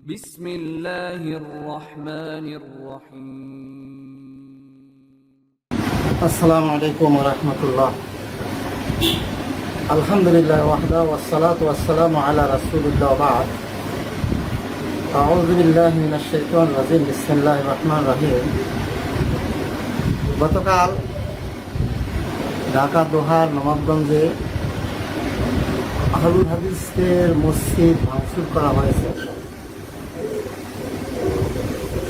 بسم الله الرحمن الرحيم আসসালামু আলাইকুম রহমতুল্লাহ আলহামদুলিল্লাহ ওয়াহদা ওয়াসসালাতু ওয়াসসালামু আলা রাসূলিল্লাহ বাদ আউযু বিল্লাহি মিনাশ শাইতানির রাজিম বিসমিল্লাহির রহমানির রহিম গতকাল ঢাকা দোহার নবাবগঞ্জে আহলুল হাদিসের মসজিদ ভাঙচুর করা হয়েছে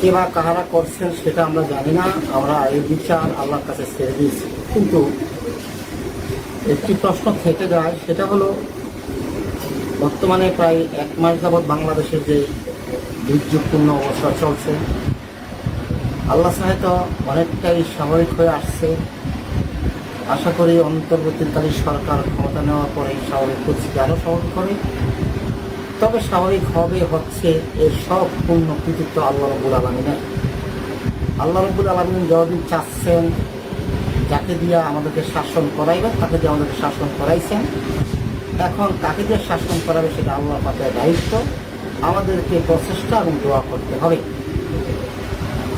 কে বা কাহারা করছেন সেটা আমরা জানি না। আমরা এই বিচার আল্লাহর কাছে ছেড়ে দিয়েছি। কিন্তু একটি প্রশ্ন থেকে যায়, সেটা হলো, বর্তমানে প্রায় এক মাস যাবৎ বাংলাদেশের যে দুর্যোগপূর্ণ অবস্থা চলছে, আল্লাহ সাহেব অনেকটাই স্বাভাবিক হয়ে আসছে। আশা করি অন্তর্বর্তীকালীন সরকার ক্ষমতা নেওয়ার পরে স্বাভাবিক পরিস্থিতি আরও স্বাভাবিক হবে। তবে স্বাভাবিক হবে, হচ্ছে এর সব পূর্ণ কৃতিত্ব আল্লাহ রবুল আলমিনের। আল্লাহ রবুল আলমিন যতদিন চাচ্ছেন, যাকে দিয়ে আমাদেরকে শাসন করাইবেন, তাকে দিয়ে আমাদেরকে শাসন করাইছেন। এখন তাকে দিয়ে শাসন করাবে সেটা আল্লাহ পাকের দায়িত্ব। আমাদেরকে প্রচেষ্টা এবং দোয়া করতে হবে।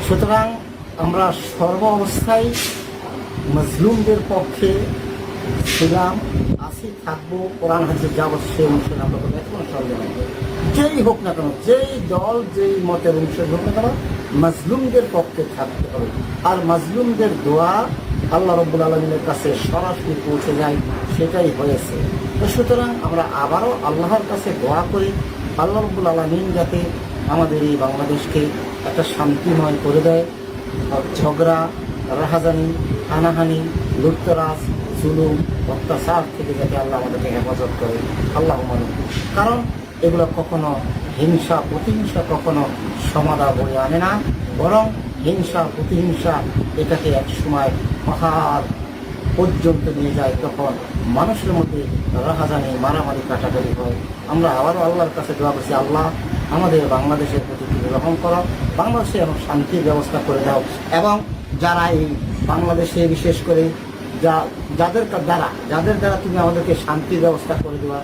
সুতরাং আমরা সর্ব অবস্থায় মজলুমদের পক্ষে ছিলাম আসি থাকব, কোরআন হাজির যাবৎ সে অনুসারে আমরা যেই হোক না কেন, যেই দল, যেই মতের অনুসারে হোক না কেন, মাজলুমদের পক্ষে থাকতে হবে। আর মাজলুমদের দোয়া আল্লাহ রব্বুল আলমিনের কাছে সরাসরি পৌঁছে যায়, সেটাই হয়েছে। তো সুতরাং আমরা আবারও আল্লাহর কাছে দোয়া করি, আল্লাহ রব্বুল আলমিন যাতে আমাদের এই বাংলাদেশকে একটা শান্তিময় করে দেয়। ঝগড়া, রাহাজানি, হানাহানি, লুটতরাজ জুলুম, অত্যাচার থেকে যাতে আল্লাহ আমাদেরকে হেফাজত করে। আল্লাহ মানুষ কারণ এগুলো কখনো হিংসা, প্রতিহিংসা কখনো সমাধা বয়ে আনে না। বরং হিংসা, প্রতিহিংসা এটাকে এক সময় পাহাড় পর্যন্ত নিয়ে যায়, তখন মানুষের মধ্যে রাহাজানি, মারামারি কাটাকাটি হয়। আমরা আবারও আল্লাহর কাছে দোয়া করছি, আল্লাহ, আমাদের বাংলাদেশের প্রতি রহম করো, বাংলাদেশে এবং শান্তির ব্যবস্থা করে দাও। এবং যারা এই বাংলাদেশে বিশেষ করে যা, যাদের দ্বারা যাদের দ্বারা তুমি আমাদেরকে শান্তির ব্যবস্থা করে দেওয়া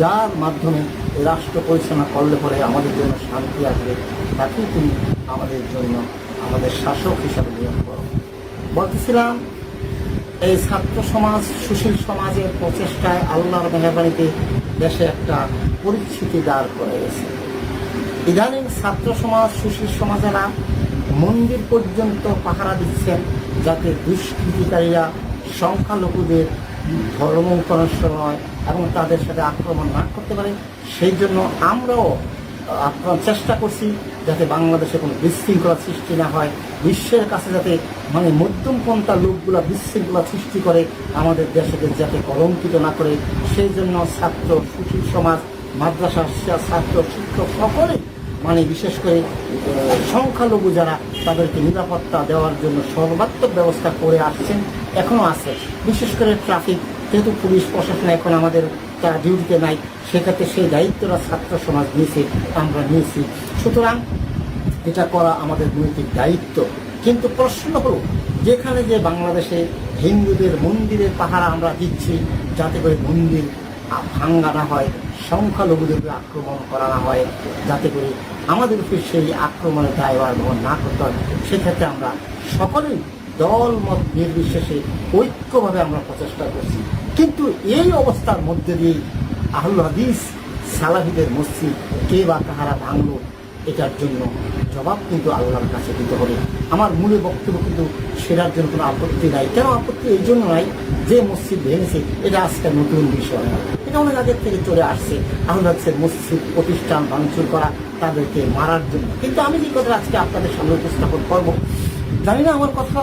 যার মাধ্যমে রাষ্ট্র পরিচালনা করলে পরে আমাদের জন্য শান্তি আসবে, তাকেই তুমি আমাদের জন্য আমাদের শাসক হিসাবে নিয়োগ করো। বলতেছিলাম, এই ছাত্র সমাজ, সুশীল সমাজের প্রচেষ্টায় আল্লাহর মেহরবানিতে দেশে একটা পরিস্থিতি দাঁড় করে গেছে। ইদানিং ছাত্র সমাজ, সুশীল সমাজেরা মন্দির পর্যন্ত পাহারা দিচ্ছেন যাতে দুষ্কৃতিকারীরা সংখ্যালঘুদের ধর্ম করার সময় এবং তাদের সাথে আক্রমণ না করতে পারে। সেই জন্য আমরাও আক্রমণ চেষ্টা করছি যাতে বাংলাদেশে কোনো বিশৃঙ্খলা সৃষ্টি না হয়। বিশ্বের কাছে যাতে মানে মধ্যমপন্থা লোকগুলা বিশৃঙ্খলা সৃষ্টি করে আমাদের দেশকে যাতে কলঙ্কিত না করে। সেই জন্য ছাত্র, সুশীল সমাজ, মাদ্রাসা ছাত্র শিক্ষক সকলেই মানে বিশেষ করে সংখ্যালঘু যারা তাদেরকে নিরাপত্তা দেওয়ার জন্য সর্বাত্মক ব্যবস্থা করে আসছেন এখনও আছে। বিশেষ করে ট্রাফিক, যেহেতু পুলিশ প্রশাসন এখন আমাদের তারা ডিউটিতে নাই, সেক্ষেত্রে সেই দায়িত্বটা ছাত্র সমাজ নিয়েছে, আমরা নিয়েছি। সুতরাং এটা করা আমাদের নৈতিক দায়িত্ব। কিন্তু প্রশ্ন হলো, যেখানে যে বাংলাদেশে হিন্দুদের মন্দিরের পাহারা আমরা দিচ্ছি, যাতে করে মন্দির ভাঙ্গা না হয় সংখ্যালঘুদের আক্রমণ করা না হয় যাতে করে আমাদেরকে সেই আক্রমণের দায়ভার বহন না করতে হয়। সেক্ষেত্রে আমরা সকলেই দল মত নির্বিশেষে ঐক্যভাবে আমরা প্রচেষ্টা করছি। কিন্তু এই অবস্থার মধ্যে দিয়েই আহুল হাদিস সালাহিদের মসজিদ কে বা কাহারা ভাঙল, এটার জন্য জবাব কিন্তু আল্লাহর কাছে দিতে হবে। আমার মূলে বক্তব্য কিন্তু সেটার জন্য কোনো আপত্তি নাই। কেন আপত্তি? এই জন্য নাই যে মসজিদ ভেঙেছে, এটা আজকে নতুন বিষয়। এটা অনেক আগের থেকে চলে আসছে আহ্লাদের মসজিদ প্রতিষ্ঠান ভাঙচুর করা তাদেরকে মারার জন্য। কিন্তু আমি যে কথা আজকে আপনাদের সামনে উপস্থাপন করব। জানি না আমার কথা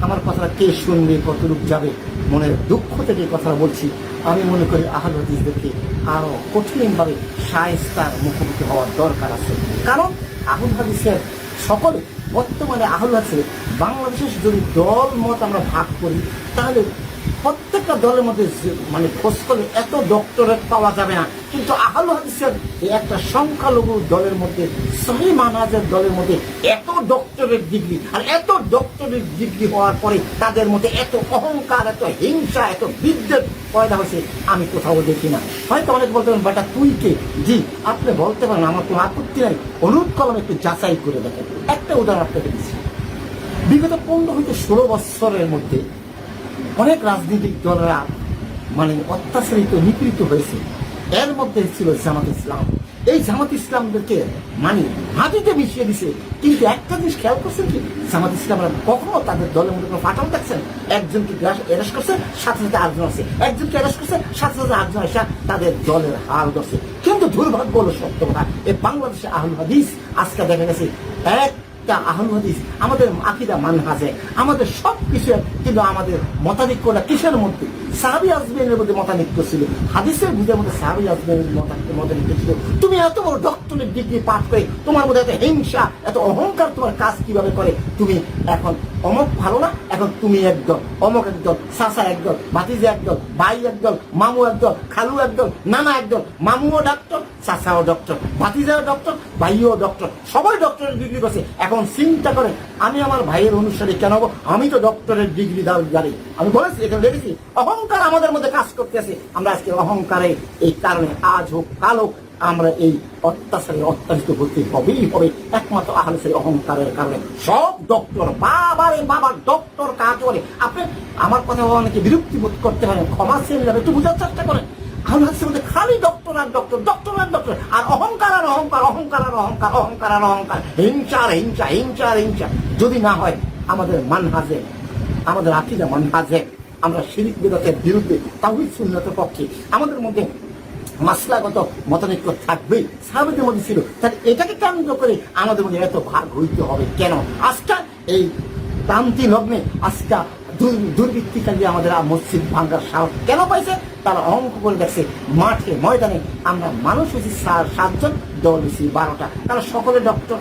আমার কথা কে শুনবে, কতটুক যাবে। মনের দুঃখ থেকে কথা বলছি। আমি মনে করি আহল হাদিসদেরকে আরও কঠিনভাবে সায়স্তার মুখোমুখি হওয়ার দরকার আছে। কারণ আহুল হাদিসের সকলে, বর্তমানে আহুল হাদিসের বাংলাদেশের যদি দল মত আমরা ভাগ করি, তাহলে প্রত্যেকটা দলের মধ্যে মানে খোঁজ করলে এত ডক্টরেট পাওয়া যাবে না। কিন্তু আহল হাদিসের একটা সংখ্যালঘু দলের মধ্যে, সহি মানাজের দলের মধ্যে এত ডক্টরেট ডিগ্রি আর এত ডক্টরেট ডিগ্রি হওয়ার পরে তাদের মধ্যে এত অহংকার, এত হিংসা, এত বিদ্যুৎ পয়দা হয়েছে, আমি কোথাও দেখি না। হয়তো অনেক বলতে পারেন, বেটা, তুই কে? জি, আপনি বলতে পারেন, আমার কোনো আপত্তি নাই। অনুরোধ কলম একটু যাচাই করে দেখেন। একটা উদাহরণ আপনাকে দিচ্ছি। বিগত পনেরো হইতে ষোলো বৎসরের মধ্যে অনেক রাজনৈতিক দলরা মানে অত্যাচারিত, নিপীড়িত হয়েছে। এর মধ্যে ছিল জামাত ইসলাম। এই জামাত ইসলামদেরকে মানে মাটিতে মিশিয়ে দিছে। কিন্তু একটা জিনিস খেয়াল করছেন কি? জামাত ইসলামরা কখনো তাদের দলের মধ্যে কোনো ফাটল দেখছেন? একজনকে অ্যারেস্ট করছে, সাথে সাথে আটজন আছে। একজনকে অ্যারেস্ট করছে, সাথে সাথে আটজন এসে তাদের দলের হাল ধরছে। কিন্তু দুর্ভাগ্য হলো সত্য কথা এই বাংলাদেশে আহুল হাদিস আজকে দেখা গেছে এক একটা আহল আমাদের আকিদা মানহাজে আমাদের সব কিছু কিন্তু আমাদের মতাধিক্যটা কিসের মধ্যে? সাহাবি আজমের মধ্যে মতানিক্য ছিল। হাদিসের বুঝের মধ্যে সাহাবি ছিল। তুমি এত বড় ডক্টরের ডিগ্রি পাঠ করে তোমার মধ্যে এত হিংসা, এত অহংকার তোমার কাজ কীভাবে করে? তুমি এখন অমক ভালো না? এখন তুমি একদল, অমক একদল, সাসা একদল, ভাতিজা একদল, ভাই একদল, মামু একদল, খালু একদল, নানা একদল, মামুও ডক্টর চাচাও ডক্টর ভাতিজাও ডক্টর ভাইও ডক্টর সবাই ডক্টরের ডিগ্রি করছে। এখন চিন্তা করে, আমি আমার ভাইয়ের অনুসারে কেন হব? আমি তো ডক্টরের ডিগ্রি দাঁড়ি। আমি বলেছি, এখানে লিখেছি অহংকার আমাদের মধ্যে কাজ করতেছে। আমরা আজকে অহংকারে এই কারণে আজ হোক, কাল হোক, আমরা এই অত্যাচারে অত্যাচিত হতে হবেই হবে একমাত্র আহলেসের অহংকারের কারণে। সব ডক্টর বাবারে বাবার ডক্টর কাজ করে আপনি আমার কথা অনেকে বিরক্তি বোধ করতে পারেন, ক্ষমা শ্রেণি যাবে একটু বোঝার চেষ্টা করেন। আহলে হাদিসের মধ্যে খালি ডক্টর আর ডক্টর ডক্টর আর ডক্টর আর অহংকার আর অহংকার অহংকার আর অহংকার অহংকার আর অহংকার। হিংসা আর হিংসা হিংসা আর হিংসা। যদি না হয়, আমাদের মানহাজে, আমাদের আকিদা মানহাজে আমরা শিরিক বিরতের বিরুদ্ধে তাহিদ সুন্নতের পক্ষে আমাদের মধ্যে মাসলাগত মতানৈক্য থাকবেই সাহাবিদের মধ্যে ছিল। তাহলে এটাকে কেন্দ্র করে আমাদের মধ্যে এত ভাগ হইতে হবে কেন? আজকা এই ক্রান্তি লগ্নে আজকা দুর- দুর্বৃত্তিকারী আমাদের মসজিদ ভাঙ্গার সাহস কেন পাইছে? তারা অঙ্ক করে দেখছে, মাঠে ময়দানে আমরা মানুষ হয়েছি সাতজন, দল হয়েছি বারোটা। তারা সকলে ডক্টর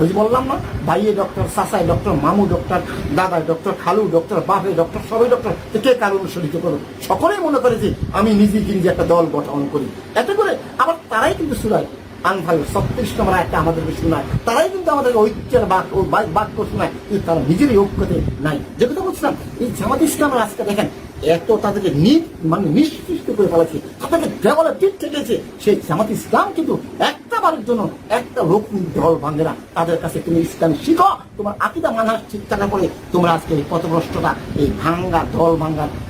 ওই বললাম না, ভাইয়ে ডক্টর সাসাই ডক্টর মামু ডক্টর দাদা ডক্টর খালু ডক্টর বাপে ডক্টর সবাই ডক্টর কে কারও অনুসরিত করো সকলেই মনে করে যে আমি নিজে নিজে একটা দল গঠন করি। এতে করে আবার তারাই কিন্তু শুনায়। আনফাল ছত্রিশ নম্বর একটা আমাদেরকে শোনায়। তারাই কিন্তু আমাদেরকে ঐক্যের বাক্য বাক্য শোনায়। কিন্তু তারা নিজেরই ঐক্যতে নাই। যে কথা বলছিলাম এই জামাত ইসলামের আজকে দেখেন, এত তাদেরকে মানে নিষ্কৃষ্ট করে ফেলেছে। তাদেরকে দেওয়ালে পিঠ থেকেছে সেই জামাত ইসলাম কিন্তু একটা জন্য একটা দল না। তাদের কাছে তুমি ইসলাম শিখো, তোমার আকিদা মানার থাকা পরে তোমরা আজকে এই পথভ্রষ্টতা, এই ভাঙ্গা দল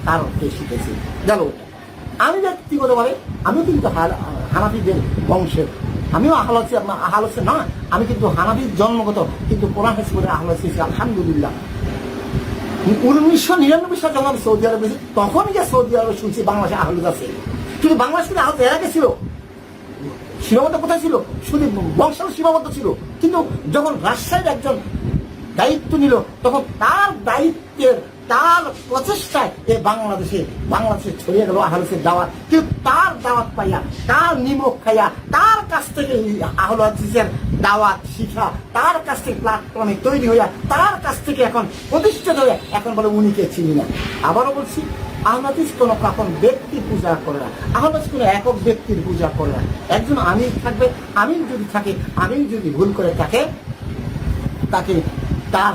কারণকে শিখেছি। গেল আমি ব্যক্তিগতভাবে কিন্তু হানাফিদের বংশের, আমিও আহলাসি আহলাসি না আমি কিন্তু হানাফির জন্মগত, কিন্তু কোরআন হিসেবে আহলাসি আলহামদুলিল্লাহ। উনিশশো নিরানব্বই সালে যখন সৌদি আরবে গেছি, তখনই যে সৌদি আরবে শুনছি বাংলাদেশে আহলুদ আছে। কিন্তু বাংলাদেশ কিন্তু আহত এর আগে ছিল। সীমাবদ্ধ কোথায় ছিল? শুধু বংশাল সীমাবদ্ধ ছিল। কিন্তু যখন রাজশাহীর একজন দায়িত্ব নিল, তখন তার দায়িত্বের তার প্রচেষ্টায় এ বাংলাদেশে বাংলাদেশে ছড়িয়ে গেল আহলুসের দাওয়াত। কিন্তু তার দাওয়াত পাইয়া, তার নিমক খাইয়া, তার কাছ থেকে আহল হাদিসের দাওয়াত শিখা, তার কাছ থেকে প্ল্যাটফর্মে তৈরি হইয়া, তার কাছ থেকে এখন প্রতিষ্ঠিত হয়ে এখন বলে উনিকে চিনি না। আবারও বলছি আহলাদিস কোনো কখন ব্যক্তির পূজা করে না। আহলাদিস কোনো একক ব্যক্তির পূজা করে না। একজন আমির থাকবে, আমির যদি থাকে, আমির যদি ভুল করে থাকে, তাকে তার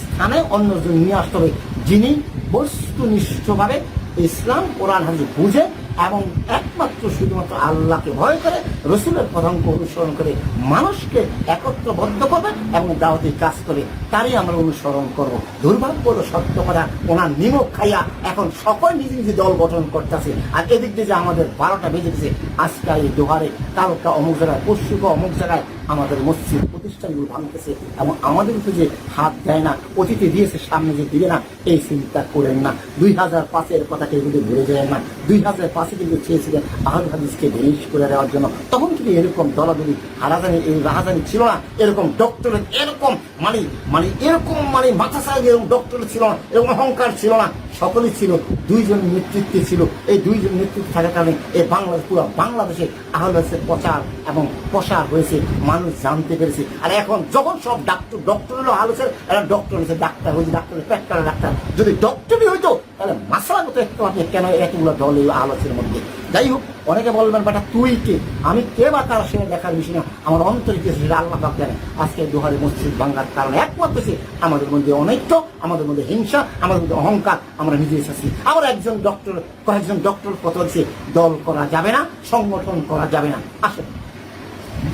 স্থানে অন্যজন নিয়ে আসতে হবে। যিনি বস্তুনিষ্ঠভাবে ইসলাম কোরআন হাদিস বুঝে এবং একমাত্র শুধুমাত্র আল্লাহকে ভয় করে, রসুলের পদাঙ্ক অনুসরণ করে, মানুষকে একত্রবদ্ধ করবে এবং দাওয়াতি কাজ করে, তারই আমরা অনুসরণ করব। দুর্ভাগ্য হলো সত্য কথা, ওনার নিমক খাইয়া এখন সকল নিজে নিজে দল গঠন করতেছে। আর এদিক দিয়ে যে আমাদের বারোটা বেজে গেছে আজকে এই দোহারে কালকা অমুক জায়গায় পশ্চিমকে অমুক জায়গায় আমাদের মসজিদ প্রতিষ্ঠানগুলো ভাঙতেছে এবং আমাদের উপরে যে হাত দেয় না, অতীতে দিয়েছে, সামনে যে দিবে না, এই চিন্তা করেন না। দুই হাজার পাঁচের কথাকে কিন্তু ভুলে যায় না, দুই হাজার পাঁচে কিন্তু চেয়েছিলেন আহল হাদিসকে বেরিশ করে দেওয়ার জন্য। তখন কিন্তু এরকম দলাদলি, হারাজানি, এই রাহাজানি ছিল না। এরকম ডক্টরেট এরকম মানে মানে এরকম মানে মাথা সাহেব এরকম ডক্টরেট ছিল না, এরকম অহংকার ছিল না। সকলেই ছিল, দুইজন নেতৃত্বে ছিল। এই দুইজন নেতৃত্বে থাকার কারণে এই বাংলাদেশ, পুরো বাংলাদেশে আহলের প্রচার এবং প্রসার হয়েছে। মানুষ জানতে পেরেছে। আর এখন যখন সব ডাক্তার ডক্টর হলো আলোচের এরা ডক্টর হয়েছে, ডাক্তার হয়েছে ডাক্তার ডাক্তার। যদি ডক্টরই হইতো তাহলে মাসালাগত একটু আপনি কেন এতগুলো দল এই আলোচনার মধ্যে? যাই হোক অনেকে বলবেন, বেটা তুই কে? আমি কে বা কার সে দেখার বিষয় না? আমার অন্তরে কি সেটা আল্লাহ পাক জানে। আজকে দুহারে মসজিদ ভাঙ্গার কারণে একমাত্র সে আমাদের মধ্যে অনৈক্য, আমাদের মধ্যে হিংসা, আমাদের মধ্যে অহংকার, আমরা নিজে এসেছি। আমরা একজন ডক্টর কয়েকজন ডক্টর কত বলছে দল করা যাবে না, সংগঠন করা যাবে না। আসলে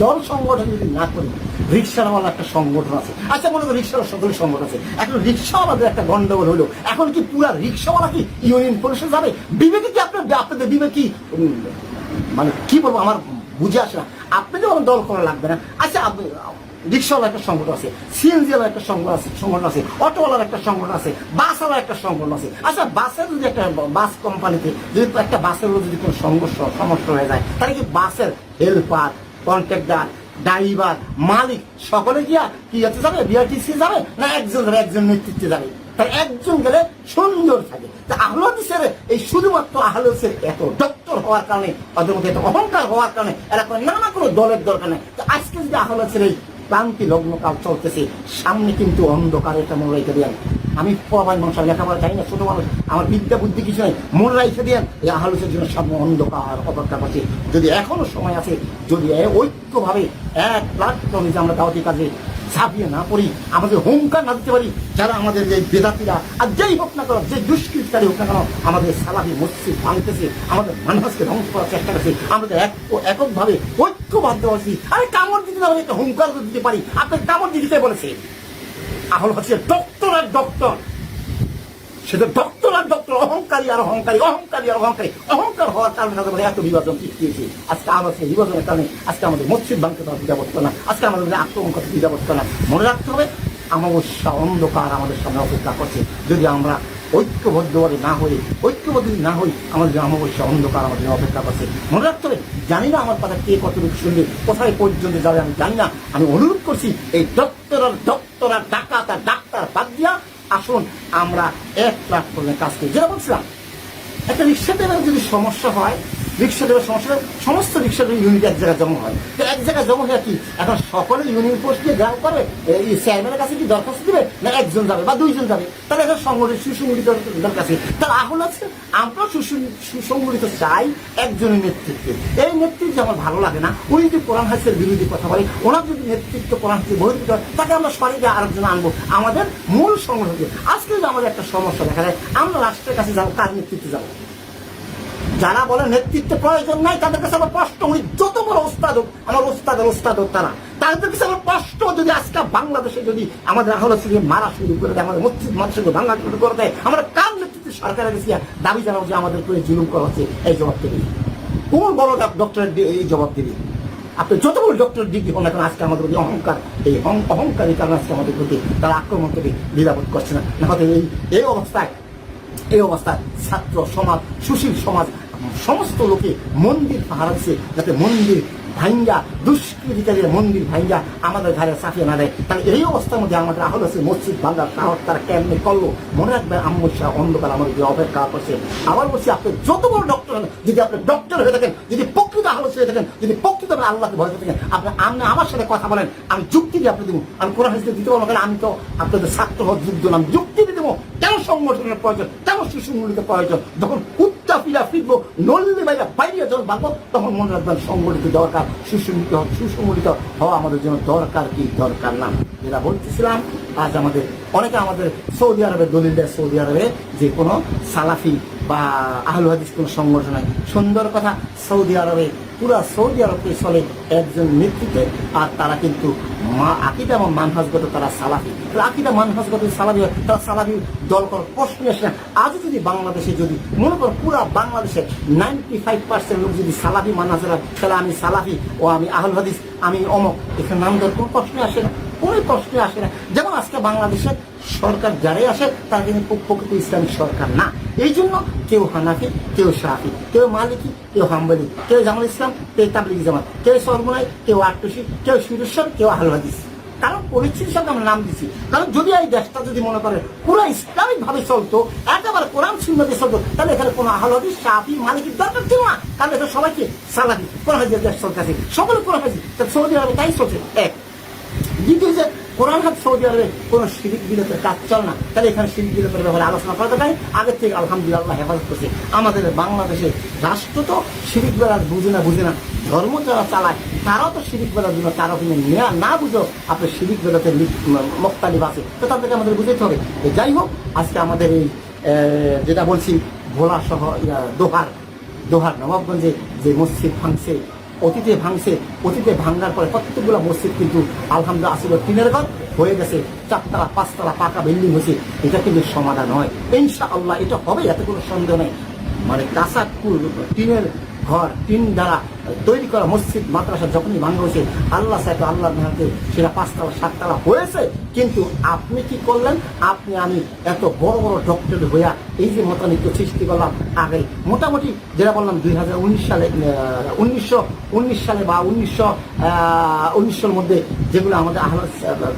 দল সংগঠন যদি না করি রিক্সাওয়ালা একটা সংগঠন আছে। আচ্ছা মনে করি রিক্সাওয়ালা সকলের সংগঠন আছে। এখন রিক্সাওয়ালাদের একটা গন্ডগোল হলো। এখন কি পুরা রিক্সাওয়ালা কি ইউনিয়ন পরিষদ যাবে? বিবেকে কি আপনার আপনাদের বিবেক মানে কি বলব, আমার বুঝে আসে না। আপনি যখন দল করা লাগবে না। আচ্ছা আপনি রিক্সাওয়ালা একটা সংগঠন আছে সিএনজি ওয়ালা একটা সংগঠন আছে সংগঠন আছে, অটোওয়ালার একটা সংগঠন আছে, বাসওয়ালার একটা সংগঠন আছে। আচ্ছা বাসের যদি একটা বাস কোম্পানিতে যদি একটা বাসের যদি কোনো সমস্যা সমস্যা হয়ে যায়, তাহলে কি বাসের হেল্পার কন্ট্রাক্টর ড্রাইভার মালিক সকলে গিয়া কি আছে যাবে বিআরটিসি যাবে না একজন একজন নেতৃত্বে যাবে? তার একজন গেলে সুন্দর থাকে। তা আহ্লাদিসের এই শুধুমাত্র আহ্লাদিসের এত ডক্টর হওয়ার কারণে অহংকার হওয়ার কারণে এরা নানা কোনো দলের দরকার নেই। আজকে যদি আহ্লাদিসের এই ক্লান্তি লগ্নকাল চলতেছে, সামনে কিন্তু অন্ধকার এটা মনে রেখে দেন। আমি পাই মানুষ লেখাপড়া চাই না, ছোট মানুষ, আমার বিদ্যা বুদ্ধি কিছু নেই, মন রাইছে দেন। এই আহালুসের জন্য সামনে অন্ধকার অপেক্ষা করছে। যদি এখনও সময় আছে, যদি ঐক্যভাবে এক প্ল্যাটফর্মে যে আমরা দাওয়াতি কাজে ঝাঁপিয়ে না পড়ি, আমাদের হোমকার না দিতে পারি, যারা আমাদের যে বেদাতিরা, আর যেই হোক না কেন, যে দুষ্কৃতকারী হোক না কেন, আমাদের সালাহি মসজিদ ভাঙতেছে, আমাদের মানুষকে ধ্বংস করার চেষ্টা করছে, আমাদের এক এককভাবে ঐক্যবদ্ধ আছি আরে কামড় দিতে না একটা হোমকার দিতে পারি, আপনি কামড় দিতে বলেছে আহল হচ্ছে ডক্টর আর ডক্টর সেটা ডক্টর আর অহংকারী আর অহংকারী অহংকারী আর অহংকারী। অহংকার হওয়ার কারণে তাদের এত বিভাজন সৃষ্টি হয়েছে। আজকে আমাদের সেই বিভাজনের কারণে, আজকে আমাদের মসজিদ ভাঙতে তারা দ্বিধাবস্থা না। আজকে আমাদের আক্রমণ করতে দ্বিধাবস্থা না। মনে রাখতে হবে, অমাবস্যা অন্ধকার আমাদের সামনে অপেক্ষা করছে। যদি আমরা ঐক্যবদ্ধভাবে না হই, ঐক্যবদ্ধ না হই, আমাদের অমাবস্যা অন্ধকার আমাদের অপেক্ষা করছে। মনে রাখতে হবে, জানি না আমার কথা কে কতটুকু শুনবে, কোথায় পর্যন্ত যাবে আমি জানি না। আমি অনুরোধ করছি, এই ডক্টর আর ডক্টর আর ডাকাত আর ডাক্তার বাদ দিয়া আসুন আমরা এক প্ল্যাটফর্মে কাজ করি। যেটা বলছিলাম একটা রিক্সা যদি সমস্যা হয় রিক্সা দেওয়ার সমস্যা সমস্ত রিক্সা ইউনিট এক জায়গায় জমা হয়। তো এক জায়গায় জমা হয়ে কি? এখন সকলে ইউনিয়ন পোস্ট দিয়ে গ্রাম করে এই চেয়ারম্যানের কাছে কি দরখাস্ত দিবে? না একজন যাবে বা দুইজন যাবে? তাহলে এখন সংগঠিত সুসংগঠিত দরকার আছে তাহলে আহল আছে। আমরা সুসং- সুসংগঠিত চাই একজনের নেতৃত্বে। এই নেতৃত্ব আমার ভালো লাগে না উনি যদি কোরআন হাসের বিরোধী কথা বলে ওনার যদি নেতৃত্ব কোরআন হাসের বহির্ভূত হয়, তাকে আমরা সরিয়ে আরেকজন আনব। আমাদের মূল সংগঠনকে আজকে যদি আমাদের একটা সমস্যা দেখা যায় আমরা রাষ্ট্রের কাছে যাব কার নেতৃত্বে যাব? যারা বলে নেতৃত্ব প্রয়োজন নাই, তাদের কাছে আমার প্রশ্ন উনি যত বড় ওস্তাদ হোক, আমার ওস্তাদের ওস্তাদ হোক তারা, তাদের কাছে আমার প্রশ্ন যদি আজকে বাংলাদেশে যদি আমাদের আহলে থেকে মারা শুরু করে দেয়, আমাদের মসজিদ মানুষকে ভাঙা শুরু করে দেয়, আমরা কার নেতৃত্বে সরকারের কাছে দাবি জানাব যে আমাদের করে জুলুম করা হচ্ছে, এই জবাব দেবে কোন বড় ডক্টরের এই জবাব দেবে আপনি যত বড় ডক্টর ডিগ্রি হন এখন আজকে আমাদের প্রতি অহংকার, এই অহং- অহংকারী কারণে আজকে আমাদের প্রতি তারা আক্রমণ করে দ্বিধাবোধ করছে না। না এই এই অবস্থায় এই অবস্থায় ছাত্র সমাজ, সুশীল সমাজ সমস্ত লোকে মন্দির পাহারা দিচ্ছে যাতে মন্দির ভাঙ্গা, দুষ্কৃতিকারীরা মন্দির ভাঙ্গা, আমাদের ঘরে চাপিয়ে না দেয়। তাহলে এই অবস্থার মধ্যে আমাদের আহল আছে মসজিদ ভাঙ্গার সাহস তারা কেমনি করল? মনে রাখবেন আম্মশা অন্ধকার আমাদের অপেক্ষা করছে। আবার বলছি, আপনি যত বড় ডক্টর হন, যদি আপনি ডক্টর হয়ে থাকেন, যদি প্রকৃত আহল হয়ে থাকেন, যদি প্রকৃত আপনি আল্লাহকে ভয় থাকেন, আপনি আপনি আমার সাথে কথা বলেন, আমি যুক্তি দিয়ে আপনি দেবো। আমি কোরআন হাদিসে দিতে পারব কেন আমি তো আপনাদের ছাত্র হওয়ার যুদ্ধ না। আমি যুক্তি দিয়ে দেবো, কেন সংগঠনের প্রয়োজন, কেন সুসংগঠিত প্রয়োজন? যখন উত্তা ফিরা ফিরবো বাইরা বাইরে যখন বাঁধবো, তখন মনে রাখবেন সংগঠিত দরকার, সুসংগঠিত সুসংগঠিত হওয়া আমাদের জন্য দরকার কি, দরকার না। যেটা বলতেছিলাম, আজ আমাদের, অনেকে আমাদের সৌদি আরবের দলিল দেয়, সৌদি আরবে যে কোনো সালাফি বা আহলু হাদিস কোনো সংগঠন সুন্দর কথা, সৌদি আরবে, পুরা সৌদি আরবকে চলে একজন নেতৃত্বে, আর তারা কিন্তু মা আকিদা এবং মানহাজগত তারা সালাফি। আকিদা মানহাজগত সালাফি হয় তারা সালাফি দল করার প্রশ্ন আসে না। আজও যদি বাংলাদেশে যদি মনে করো পুরো বাংলাদেশে নাইনটি ফাইভ পার্সেন্ট লোক যদি সালাফি মানহাজের হয়, তাহলে আমি সালাফি ও আমি আহল হাদিস আমি অমক এখানে নাম দেওয়ার কোনো প্রশ্ন আসে না কোনো প্রশ্ন আসে না। যেমন আজকে বাংলাদেশের সরকার যারাই আসে তারা কিন্তু প্রকৃত ইসলামিক সরকার না। এই জন্য কেউ হানাফি কেউ শাহি কেউ মালিকি কেউ হাম্বলি কেউ জামাল ইসলাম কেউ তাবলিগ জামাত কেউ সরমুনাই কেউ আটটুসি কেউ সুরেশ্বর কেউ আহ্লাদিস কারণ পরিস্থিতির সঙ্গে আমরা নাম দিচ্ছি কারণ যদি এই দেশটা যদি মনে করে পুরো ইসলামিক ভাবে চলতো, একেবারে কোরআন শূন্যতে চলতো, তাহলে এখানে কোনো আহলাদি শাহি মালিকের দরকার ছিল না। কারণ এটা সবাইকে সালাদি কোরআন দেশ চলতেছে। সকলে কোরআন আরবে তাই চলছে। এক। দ্বিতীয় যে কোরআন হাত সৌদি আরবে কোনো শিরিক বিরতের কাজ চল না। তাহলে এখানে শিরিক বিরতের ব্যাপারে আলোচনা করা যায় আগের থেকে আলহামদুলিল্লাহ হেফাজত করছে। আমাদের বাংলাদেশে রাষ্ট্র তো শিরিক বেলার বুঝে না বুঝে না। ধর্ম যারা চালায়, তারাও তো শিরিক বেলার জন্য তারাও কিন্তু নেয়া না বুঝো আপনার শিরিক বেলাতে মক্তালিব আছে। তো তাদেরকে আমাদের বুঝতে হবে। যাই হোক, আজকে আমাদের এই যেটা বলছি ভোলা সহ দোহার দোহার নবাবগঞ্জে যে মসজিদ ভাঙছে অতীতে ভাঙছে, অতীতে ভাঙার পরে প্রত্যেকগুলো মসজিদ কিন্তু আলহামদুল্লাহ আসলে টিনের ঘর, হয়ে গেছে চারতলা, পাঁচতলা পাকা বিল্ডিং হয়েছে, এটা কিন্তু সমাধান হয়। ইনশা আল্লাহ এটা হবে, এত কোনো সন্দেহ নেই। মানে কাঁচা টিনের ঘর, টিন দ্বারা তৈরি করা মসজিদ, মাদ্রাসা যখনই ভাঙা হয়েছে, আল্লাহ সাহেব আল্লাহ মেহাতে সেটা পাঁচতলা সাততলা হয়েছে। কিন্তু আপনি কি করলেন? আপনি, আমি এত বড় বড় ডক্টর হইয়া এই যে মতানিত্য সৃষ্টি করলাম আগে মোটামুটি যেটা বললাম, দুই হাজার উনিশ সালে উনিশশো, উনিশ সালে বা উনিশশো উনিশশোর মধ্যে যেগুলো আমাদের আহলত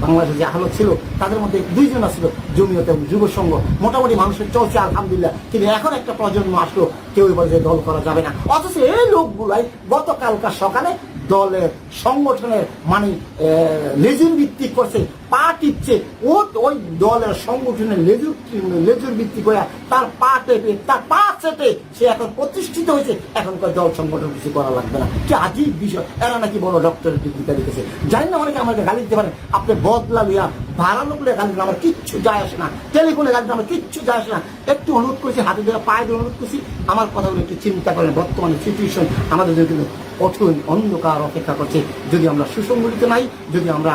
বাংলাদেশে যে আহলত ছিল, তাদের মধ্যে দুইজন ছিল জমিয়ত এবং যুব সংঘ মোটামুটি মানুষের চলছে, আলহামদুলিল্লাহ। কিন্তু এখন একটা প্রজন্ম আসলো কেউ বলে যে দল করা যাবে না। অথচ এই লোকগুলাই গতকালকার সকালে দলের সংগঠনের মানে লেজুর ভিত্তিক করছে, পা টিপছে, ও ওই দলের সংগঠনের লেজুর লেজুর ভিত্তি করে তার পা টেপে, তার পা চেপে সে এখন প্রতিষ্ঠিত হয়েছে এখন কয় দল সংগঠন কিছু করা লাগবে না। কি আজীব বিষয়, এরা নাকি বড় ডক্টরের ডিগ্রিটা লিখেছে জানি না অনেকে আমাকে গালি দিতে পারেন, আপনি বদলা লিয়া ভাড়ানো বলে গালি দিলে আমার কিচ্ছু যায় আসে না। টেলিফোনে গালি আমার কিচ্ছু যায় আসে না। একটু অনুরোধ করেছি, হাতে ধরে পায়ে ধরে অনুরোধ করছি, আমার কথাগুলো একটু চিন্তা করেন, বর্তমানে সিচুয়েশন আমাদের কিন্তু কঠিন অন্ধকার অপেক্ষা করছে। যদি আমরা সুসংগঠিত নাই, যদি আমরা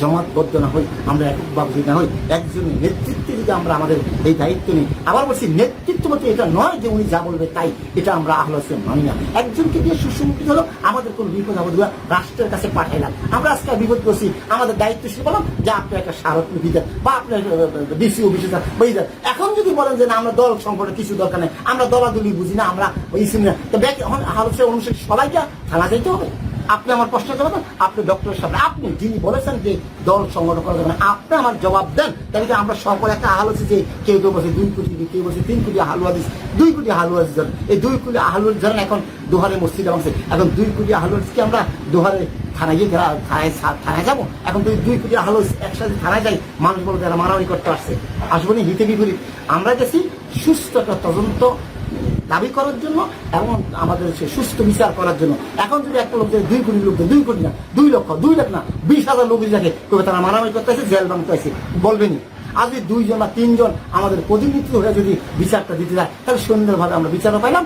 জমাতবদ্ধ না হই, আমরা এককভাবে যদি না হই একজনের নেতৃত্বে যদি আমরা আমাদের এই দায়িত্ব নিই, আবার বলছি নেতৃত্ব এটা নয় যে উনি যা বলবে তাই, এটা আমরা আহ্লাসে মানি না। একজনকে দিয়ে হলো, আমাদের কোনো বিপদ রাষ্ট্রের কাছে পাঠাইলাম আমরা আজকে বিপদ করছি, আমাদের দায়িত্বশীল বললাম যে আপনি একটা স্মারকলিপি দেন, বা আপনার ডিসি অফিসে যান, বই এখন যদি বলেন যে না, আমরা দল সংকটে কিছু দরকার নেই, আমরা দলাদলি বুঝি না, আমরা ওই না, তো আহ্লাসের অনুসারে সবাইকে থানা যাইতে হবে। আপনি আমার প্রশ্ন দেন আপনি ডক্টরের সামনে, আপনি যিনি বলেছেন যে দল সংগঠন করা যাবে আপনি আমার জবাব দেন। তাহলে আমরা সকলে একটা হাল হচ্ছে যে কেউ কেউ বলছে দুই কোটি, কেউ বলছে তিন কোটি হালুয়া দিস দুই কোটি হালুয়া দিস এই দুই কোটি হালুয়া ধরেন এখন দোহারে মসজিদে বাংছে এখন দুই কোটি হালুয়া কি আমরা দোহারে থানায় গিয়ে যারা থানায় থানায় যাব? এখন দুই দুই কোটি হালুয়া একসাথে থানায় যাই, মানুষ বলতে এরা মারামারি করতে আসছে। আসব হিতে বিপরীত। আমরা গেছি সুস্থ একটা তদন্ত দাবি করার জন্য এবং আমাদের সে সুস্থ বিচার করার জন্য। এখন যদি একটা লোক দুই কোটি লোক দুই কোটি না, দুই লক্ষ, দুই লাখ না, বিশ হাজার লোক যাকে তবে তারা মারামারি করতে জেল ভাঙতে আছে বলবেনি আজ দুইজন বা তিনজন আমাদের প্রতিনিধিত্ব হয়ে যদি বিচারটা দিতে যায়, তাহলে সুন্দরভাবে আমরা বিচারও পাইলাম,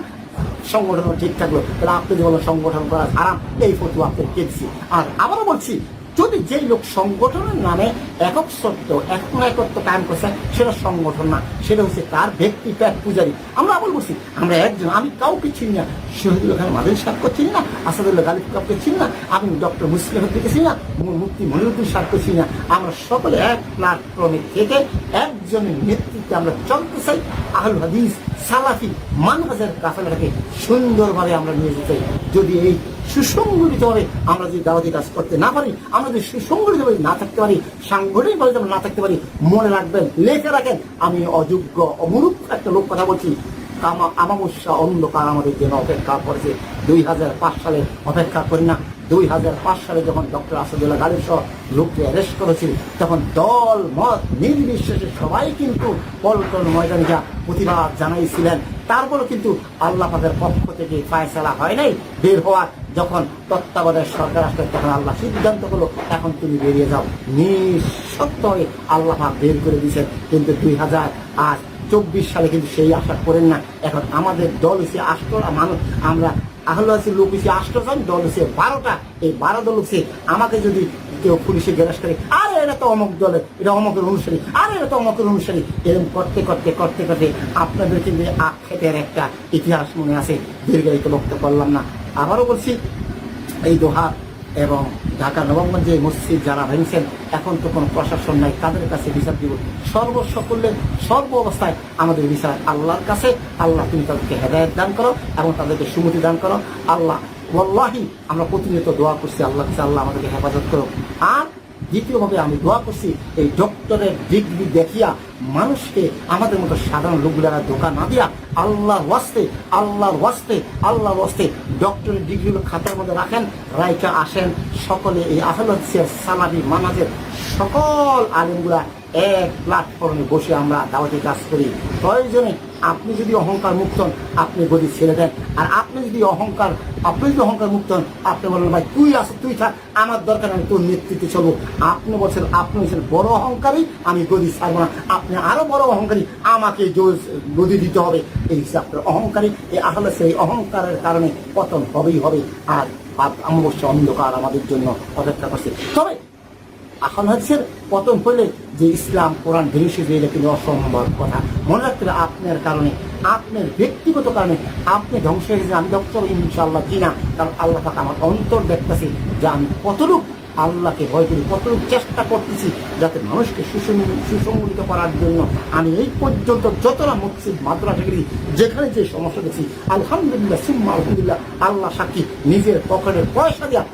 সংগঠনও ঠিক থাকল। তাহলে আপনি যে সংগঠন করা আরাম এই ফটো আপনাকে কেছি আর আবারও বলছি যদি যেই লোক সংগঠনের নামে একক সত্য এক একত্ব কায়েম করছে, সেটা সংগঠন না। সেটা হচ্ছে তার ব্যক্তি প্যাট পূজারী। আমরা আবার বলছি, আমরা একজন, আমি কাউকে চিনি না। শহীদুল খান মাদিন সাক্ষ্য চিনি না, আসাদুল্লাহ গালিব কাউকে চিনি না, আমি ডক্টর মুসলিম থেকে চিনি না, মু- মুফতি মনিরুদ্দিন সাক্ষ্য চিনি না। আমরা সকলে এক প্ল্যাটফর্মে থেকে একজনের নেতৃত্বে আমরা চলতে চাই। আহল হাদিস সালাফি মানহাজের কাফেলাটাকে সুন্দরভাবে আমরা নিয়ে যেতে চাই। যদি এই সুসংগঠিতভাবে আমরা যদি দাওয়াতি কাজ করতে না পারি, আমরা যদি সুসংগঠিতভাবে না থাকতে পারি সাংগঠনিকভাবে আমরা না থাকতে পারি, মনে রাখবেন, লিখে রাখেন, আমি অযোগ্য, অমূর্খ একটা লোক কথা বলছি। আমা- আমাবস্যা অন্ধকার আমাদের জন্য অপেক্ষা করেছে। দুই হাজার পাঁচ সালে অপেক্ষা করি না। দুই হাজার পাঁচ সালে যখন ডক্টর আসাদুল্লাহ গালিব সহ লোককে অ্যারেস্ট করেছিল তখন দল, মত, নির্বিশেষে সবাই কিন্তু পল্টন ময়দানে যা প্রতিবাদ জানাইছিলেন। তারপরও কিন্তু আল্লাহ পাকের পক্ষ থেকে ফায়সালা হয় নাই, বের হওয়ার যখন তত্ত্বাবধায়ক সরকার আসলে তখন আল্লাহ সিদ্ধান্ত হলো এখন তুমি বেরিয়ে যাও। নিঃসত্য হয়ে আল্লাহ বের করে দিয়েছেন। কিন্তু দুই হাজার আজ চব্বিশ সালে কিন্তু সেই আশা করেন না। এখন আমাদের দল হচ্ছে আষ্টরা মানুষ। আমরা আহলে লোক হচ্ছে আষ্টজন, দল হচ্ছে বারোটা। এই বারো দল হচ্ছে আমাকে যদি কেউ পুলিশে গ্যারেজ করে, আরে এটা তো অমুক দলের এটা অমকের অনুসারী। আরে এটা তো অমকের অনুসারী। এরকম করতে করতে করতে করতে আপনাদের কিন্তু আক্ষেপের একটা ইতিহাস মনে আছে, দীর্ঘায়িত বক্তব্য করলাম না। আবারও বলছি, এই দোহা এবং ঢাকা নবাবগঞ্জে মসজিদ যারা ভেঙেছেন, এখন তো কোনো প্রশাসন নাই, তাদের কাছে বিচার দিব। সর্বস্ব করলে সর্ব অবস্থায় আমাদের বিচার আল্লাহর কাছে। আল্লাহ তুমি তাদেরকে হেদায়ত দান করো এবং তাদেরকে সুমতি দান করো। আল্লাহ, ওয়াল্লাহি, আমরা প্রতিনিয়ত দোয়া করছি আল্লাহ কাছে আল্লাহ আমাদেরকে হেফাজত করো আর দ্বিতীয়ভাবে আমি দোয়া করছি, এই ডক্টরের ডিগ্রি দেখিয়া মানুষকে আমাদের মতো সাধারণ লোকগুলারা ধোকা না দিয়া আল্লাহর ওয়াস্তে আল্লাহর ওয়াস্তে আল্লাহর ওয়াস্তে ডক্টরের ডিগ্রিগুলো খাতার মধ্যে রাখেন রায়কে আসেন, সকলে এই আহলসিয়ার সালাবি মানাজের সকল আলিমগুলা এক প্ল্যাটফর্মে বসে আমরা দাওয়াতি কাজ করি। প্রয়োজনে আপনি যদি অহংকার মুক্ত হন, আপনি গদি ছেড়ে দেন। আর আপনি যদি অহংকার, আপনি যদি অহংকার মুক্ত হন, আপনি বলেন, ভাই, তুই আসো, তুই থাক, আমার দরকার আমি তোর নেতৃত্বে চলবো। আপনি বলছেন, আপনি হচ্ছেন বড় অহংকারী, আমি গদি ছাড়বো না। আপনি আরও বড় অহংকারী, আমাকে গদি দিতে হবে। এই হিসাব আপনার অহংকারী। এই আসলে সেই অহংকারের কারণে পতন হবেই হবে। আর অবশ্য অন্ধকার আমাদের জন্য অপেক্ষা করছে। তবে এখন হচ্ছে পতন হলে যে ইসলাম, কোরআন দিয়ে এটা কিন্তু অসম্ভব কথা। মনে রাখতে হবে আপনার কারণে, আপনার ব্যক্তিগত কারণে আপনি ধ্বংস হয়ে গেছেন, আমি ধ্বংস হব ইনশাল্লাহ কিনা? কারণ আল্লাহ পাক আমার অন্তর দেখতেছি যে আমি কতটুক আল্লাহকে ভয় করি, কতটুকু চেষ্টা করতেছি যাতে মানুষকে সুসংগঠিত করার জন্য। আমি এই পর্যন্ত যতটা মসজিদ, মাদ্রাসা গেছি যেখানে যে সমস্যা দেখছি, আলহামদুলিল্লাহ, সুম্মা আলহামদুলিল্লাহ, আল্লাহ সাক্ষী নিজের পকেটের পয়সা দেওয়া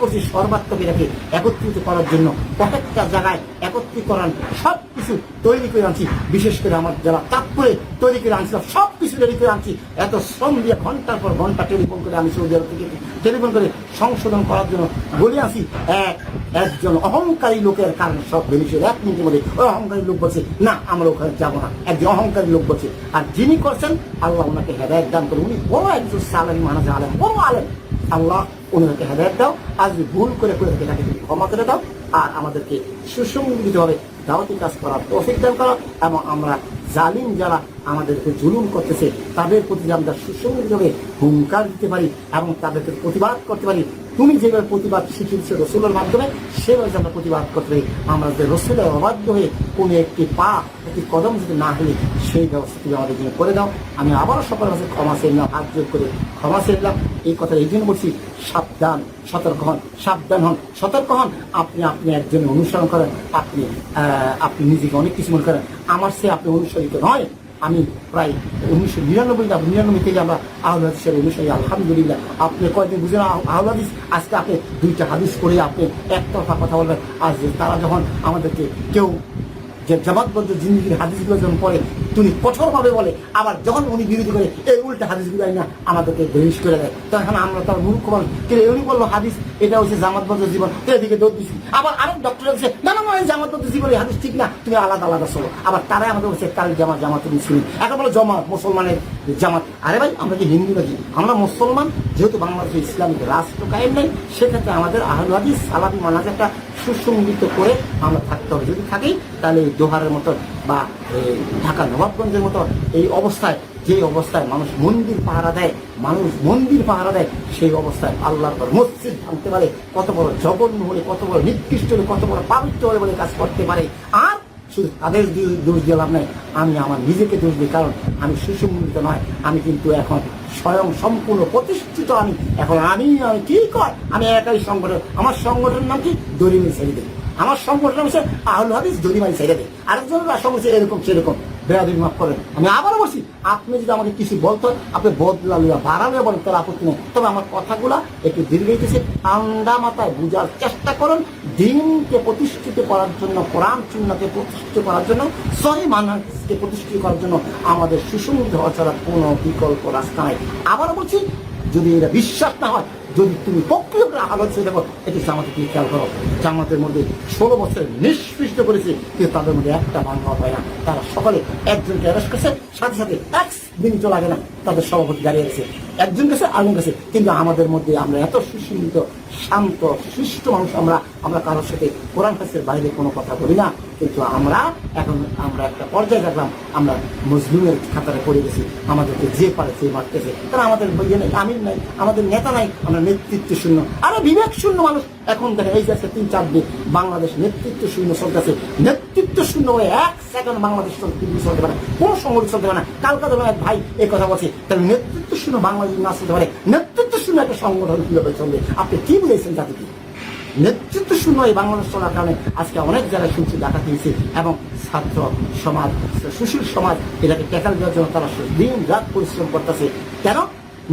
করছি সর্বাত্মক এটাকে একত্রিত করার জন্য প্রত্যেকটা জায়গায় একত্রীকরণ সব কিছু তৈরি করে আনছি। বিশেষ করে আমার যারা চাঁদপুরে তৈরি করে আনছিলাম সব কিছু রেডি করে আনছি। এত শ্রম দিয়ে ঘণ্টার পর ঘণ্টা টেলিফোন করে আমি সৌদি আরব থেকে টেলিফোন করে সংশোধন করার জন্য বলে আসি এক, একজন অহংকারী লোকের কারণে সব বেরিয়েছিল এক মিনিটের মধ্যে ওই অহংকারী লোক বলছে, না, আমরা ওখানে যাব না। একজন অহংকারী লোক বলছে, আর যিনি করছেন, আল্লাহ ওনাকে হেদায়ত দান করে উনি বড় একজন সালামি মানা আলেম, বড় আলেম। আল্লাহ ওনাদেরকে হেদায়ত দাও আজ ভুল করে করে থাকে, তাকে তুমি ক্ষমা করে দাও, আর আমাদেরকে সুসংগঠিতভাবে দাওয়াতি কাজ করার তৌফিক দান করা, এবং আমরা জালিম যারা আমাদেরকে জুলুম করতেছে, তাদের প্রতি আমরা সুসংগঠিতভাবে হুঙ্কার দিতে পারি, এবং তাদেরকে প্রতিবাদ করতে পারি। তুমি যেভাবে প্রতিবাদ শিখিয়েছো রসুলের মাধ্যমে, সেভাবে আমরা প্রতিবাদ করতে আমরা যে রসুলের অবাধ্য হয়ে কোনো একটি পা, একটি কদম যদি না হলে, সেই ব্যবস্থা তুমি আমাদের জন্য করে দাও। আমি আবারও সকলের কাছে ক্ষমা চাইলাম হাত জোর করে ক্ষমা চাইলাম এই কথা এই জন্য বলছি, সাবধান, সতর্ক হন, সাবধান হন, সতর্ক হন। আপনি আপনি একজন অনুসরণ করেন, আপনি আপনি নিজেকে অনেক কিছু মনে করেন। আমার সে আপনি অনুসরিত নয়। আমি প্রায় উনিশশো নিরানব্বই নিরানব্বই থেকে আমরা আহ্বাদ হিসেবে অনুসারী আলহামদুলিল্লাহ। আপনি কয়েকদিন বুঝেন আহল হাদিস? আজকে আপনি দুইটা হাদিস করে আপনি একতরফা কথা বলবেন। আজ তারা যখন আমাদেরকে কেউ যে জামাতবদ্ধ জিন্দিগির হাদিসগুলো যখন পড়ে, তিনি কঠোরভাবে বলে, আবার যখন উনি বিরোধী করে, এই উল্টা হাদিসগুলো না, আমাদেরকে বহিষ করে দেয়। তখন আমরা তার মূর্খ বল কিন্তু উনি বলল হাদিস? এটা হচ্ছে জামাতবদ্ধ জীবন। এদিকে দৌড় দিচ্ছি আবার আরেক ডক্টর বলছে না না এই জামাতবদ্ধ জীবন হাদিস ঠিক না, তুমি আলাদা আলাদা চলো। আবার তারাই আমাদের বলছে, কাল জামাত জামাত মুসলিম। এখন বলো জমাত, মুসলমানের জামাত। আরে ভাই, আমরা কি হিন্দু নাকি? আমরা মুসলমান, যেহেতু বাংলাদেশে ইসলামিক রাষ্ট্র কায়েম নেই, সেক্ষেত্রে আমাদের আহল হাদিস সালাবি মানাজ একটা সুসংগঠিত করে আমরা থাকতে হবে। যদি থাকি তাহলে এই দোহারের মতো বা ঢাকা নবাবগঞ্জের মতো এই অবস্থায়, যে অবস্থায় মানুষ মন্দির পাহারা দেয়, মানুষ মন্দির পাহারা দেয়, সেই অবস্থায় আল্লাহর পর মসজিদ ভাঙতে পারে, কত বড় জঘন্য হলে, কত বড় নিকৃষ্ট হলে, কত বড় পাবিত্র হলে বলে কাজ করতে পারে। আর শুধু তাদের দোষ দিয়ে লাভ নাই, আমি আমার নিজেকে দোষ দিই, কারণ আমি সুসংগঠিত নয়, আমি কিন্তু এখন স্বয়ং সম্পূর্ণ প্রতিষ্ঠিত আমি, এখন আমি আমি কি কর আমি একাই সংগঠন, আমার সংগঠন নাম কি? দরিমি ছেড়ে দিই আমার সংগঠন হচ্ছে আহুল হাদিস দরিমাই ছেড়ে দেয়। আরেকজন সংগঠন এরকম, সেরকম। বেড়াদি মাফ করেন। আমি আবারও বলছি, আপনি যদি আমাকে কিছু বলতেন আপনি বদলালে বাড়ালে বলেন তার আপত্তি নেই। তবে আমার কথাগুলা একটু দীর্ঘাইতেছে ঠান্ডা মাথায় বোঝার চেষ্টা করুন। দিনকে প্রতিষ্ঠিত করার জন্য, কোরআন চিহ্নকে প্রতিষ্ঠিত করার জন্য, সহি মানুষকে প্রতিষ্ঠিত করার জন্য আমাদের সুসংগঠিত হওয়া ছাড়া কোনো বিকল্প রাস্তা নাই। আবারও বলছি, যদি এটা বিশ্বাস না হয় যদি তুমি প্রক্রিয়া আলোচনা দেখো এটি জামাতে কি খেয়াল করো। জামাতের মধ্যে ষোলো বছর নিষ্পৃষ্ট করেছে, কিন্তু তাদের মধ্যে একটা ভাঙা হয় না। তারা সকলে একজনকে অ্যারেস্ট করছে, সাথে সাথে এক মিনিট লাগে না। তাদের সভাপতি দাঁড়িয়ে আছে একজন কাছে আরেকজন কাছে কিন্তু আমাদের মধ্যে আমরা এত সুশীলিত, শান্ত সুষ্ঠ মানুষ, আমরা আমরা কারোর সাথে কোরআন কাছের বাইরে কোনো কথা বলি না। কিন্তু আমরা এখন আমরা একটা পর্যায়ে দেখলাম, আমরা মজলুমের খাতারে পড়ে গেছি। আমাদেরকে যে পারে সে মারতেছে। কারণ আমাদের ইয়ে নেই আমির নাই, আমাদের নেতা নাই, আমরা নেতৃত্ব শূন্য আরও বিবেক শূন্য মানুষ এখন দেখেন এই যে আজকে তিন চার দিন বাংলাদেশ নেতৃত্ব শূন্য চলতেছে। নেতৃত্ব শূন্য হয়ে এক সেকেন্ড বাংলাদেশ চলতে পারে। কোনো সংগঠন চলতে পারে না। কালকা এক ভাই এই কথা বলছে, তাহলে নেতৃত্ব শূন্য বাংলাদেশ না চলতে পারে? নেতৃত্ব শূন্য একটা সংগঠন কীভাবে চলবে? আপনি কি বুঝেছেন জাতিকে নেতৃত্ব শূন্য এই বাংলাদেশ চলার কারণে আজকে অনেক জায়গায় শুনছি ডাকা দিয়েছে এবং ছাত্র সমাজ, সুশীল সমাজ, এটাকে ট্যাকাল দেওয়ার জন্য তারা দিন রাত পরিশ্রম করতেছে। কেন?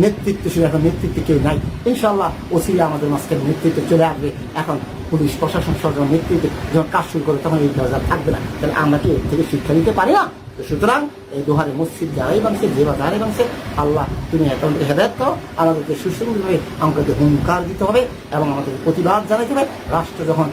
নেতৃত্ব শুধু এখন নেতৃত্বে কেউ নাই। ইনশাল্লাহ ওসিরা আমাদের মাঝখানে নেতৃত্বে চলে আসবে। এখন পুলিশ প্রশাসন সহ নেতৃত্বে যখন কাজ শুরু করে তখন এই দরজা থাকবে না। তাহলে আমরা কি এর থেকে শিক্ষা নিতে পারি না? সুতরাং এই দোহারে মসজিদ যারাই ভাঙছে যে বা যারাই ভাঙছে আল্লাহ তুমি তাদেরকে হেদায়ত করো আমাদেরকে সুসংগতভাবে আমাদেরকে হুঙ্কার দিতে হবে এবং আমাদেরকে প্রতিবাদ জানাতে হবে। রাষ্ট্র যখন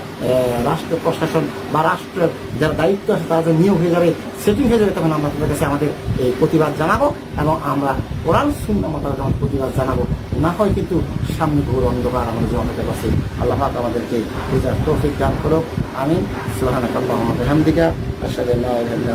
রাষ্ট্র প্রশাসন বা রাষ্ট্রের যারা দায়িত্ব আছে, তারা যখন নিয়োগ হয়ে যাবে, সেটিং হয়ে যাবে, তখন আমরা তাদের কাছে আমাদের এই প্রতিবাদ জানাব এবং আমরা কোরআন শূন্য মোতাবেক আমাদের প্রতিবাদ জানাব। না হয় কিন্তু সামনে ঘোর অন্ধকার আমাদের জনতার কাছে আল্লাহ পাক আমাদেরকে বুঝার তৌফিক দান করো আমি সুবহানাক আল্লাহুম্মা বিহামদিকা। আশহাদু আল্লা ইলাহা